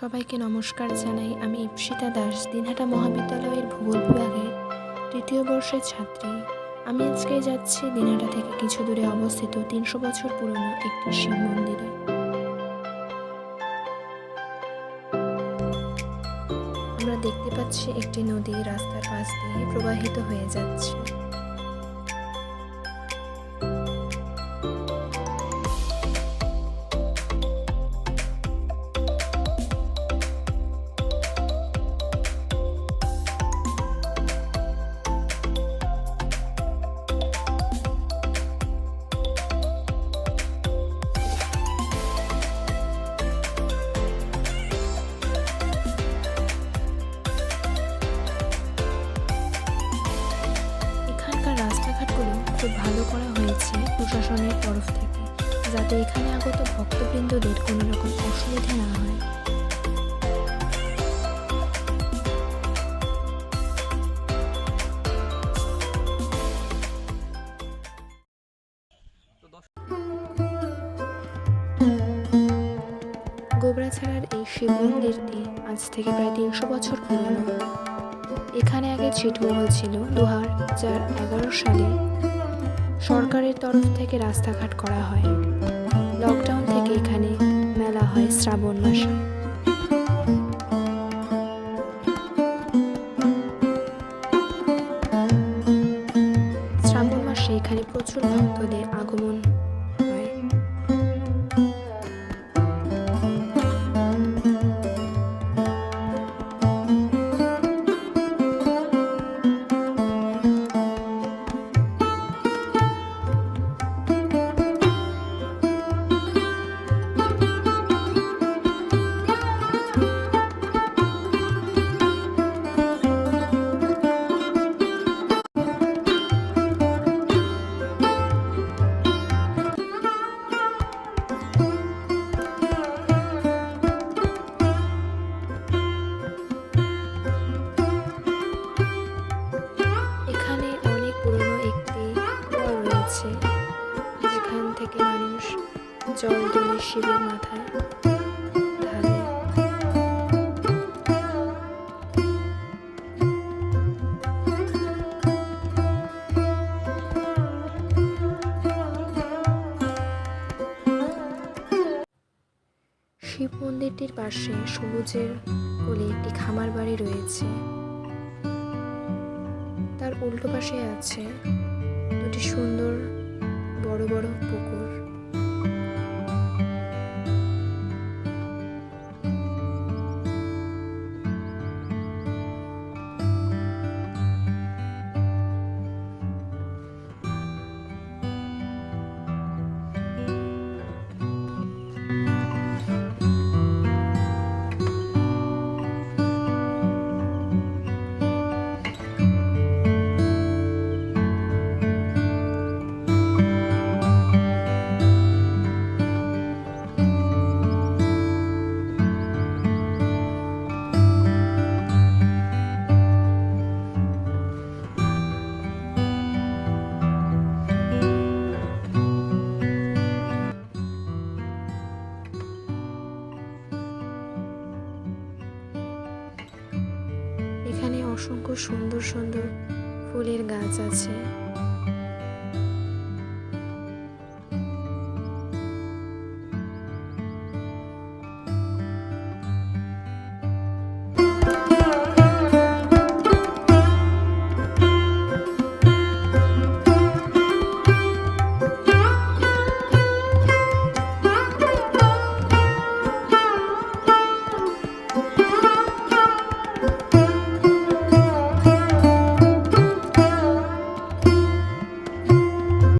সবাইকে নমস্কার জানাই আমি ইপসিতা দাস, দিনহাটা মহাবিদ্যালয়ের ভূগোল বিভাগের তৃতীয় বর্ষের ছাত্রী। আমি আজকে যাচ্ছি দিনহাটা থেকে কিছু দূরে অবস্থিত তিনশো বছর পুরনো একটি শিব মন্দিরে। আমরা দেখতে পাচ্ছি একটি নদী রাস্তার পাশ দিয়ে প্রবাহিত হয়ে যাচ্ছে। খুব ভালো করা হয়েছে প্রশাসনের তরফ থেকে, যাতে এখানে আগত ভক্তবৃন্দদের কোনো রকম অসুবিধা না হয়। গোবরাছাড়ার এই শিব মন্দিরটি আজ থেকে প্রায় তিনশো বছর পুরনো। এখানে আগে ছিটমহল ছিল দু হাজার এগারো সালে সরকারের তরফ থেকে রাস্তাঘাট করা হয়। লকডাউন থেকে এখানে মেলা হয় শ্রাবণ মাসে। শ্রাবণ মাসে এখানে প্রচুর ভক্তদের আগমন জল তুলে শিবের মাথায় শিব মন্দিরটির পাশে সবুজের কোলে একটি খামার বাড়ি রয়েছে। তার উল্টো পাশে আছে দুটি সুন্দর বড় বড় এখানে অসংখ্য সুন্দর সুন্দর ফুলের গাছ আছে।